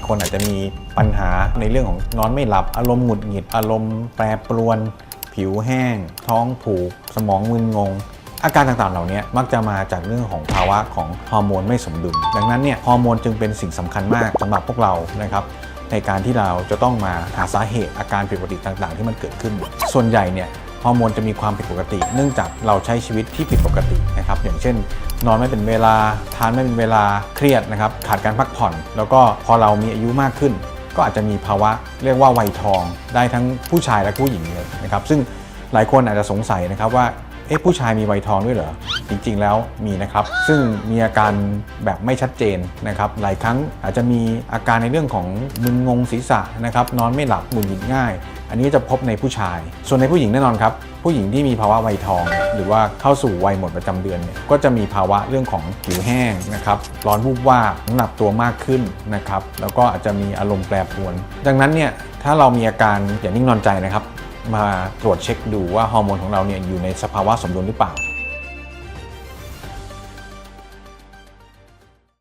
ายคนอาจจะมีปัญหาในเรื่องของนอนไม่หลับ อารมณ์หงุดหงิด อารมณ์แปรปรวน ผิวแห้ง ท้องผูก สมองมึนงง อาการต่างๆ เหล่านี้มักจะมาจากเรื่องของภาวะของฮอร์โมนไม่สมดุล ดังนั้นเนี่ยฮอร์โมนจึงเป็นสิ่งสำคัญมากสำหรับพวกเรานะครับในการที่เราจะต้องมาหาสาเหตุอาการผิดปกติต่างๆ ที่มันเกิดขึ้น ส่วนใหญ่เนี่ย ฮอร์โมนจะมีความผิดปกติ เนื่องจากเราใช้ชีวิตที่ผิดปกตินะครับอย่างเช่น นอนไม่เป็นเวลาทานไม่เป็นเวลาเครียดนะครับขาดการพักผ่อน แล้วก็พอเรามีอายุมากขึ้น ก็อาจจะมีภาวะเรียกว่าวัยทอง ได้ทั้งผู้ชายและผู้หญิงเลยนะครับซึ่งหลายคนอาจจะสงสัยนะครับว่าเอ๊ะผู้ชายมีวัยทองด้วยเหรอ จริงๆแล้วมีนะครับ ซึ่งมีอาการแบบไม่ชัดเจนนะครับ หลายครั้งอาจจะมีอาการในเรื่องของมึนงงศีรษะนะครับ นอนไม่หลับหงุดหงิดง่าย อันนี้จะพบในผู้ชาย ส่วนในผู้หญิงแน่นอนครับ ผู้หญิงที่มีภาวะวัยทอง หรือว่าเข้าสู่วัยหมดประจำเดือนเนี่ยก็จะมีภาวะเรื่องของผิวแห้งนะครับร้อนวูบวาบน้ำหนักตัวมากขึ้นนะครับแล้วก็อาจจะมีอารมณ์แปรปรวน ดังนั้นเนี่ยถ้าเรามีอาการอย่านิ่งนอนใจนะครับ มาตรวจเช็คดูว่าฮอร์โมนของเราเนี่ยอยู่ในสภาวะสมดุลหรือเปล่า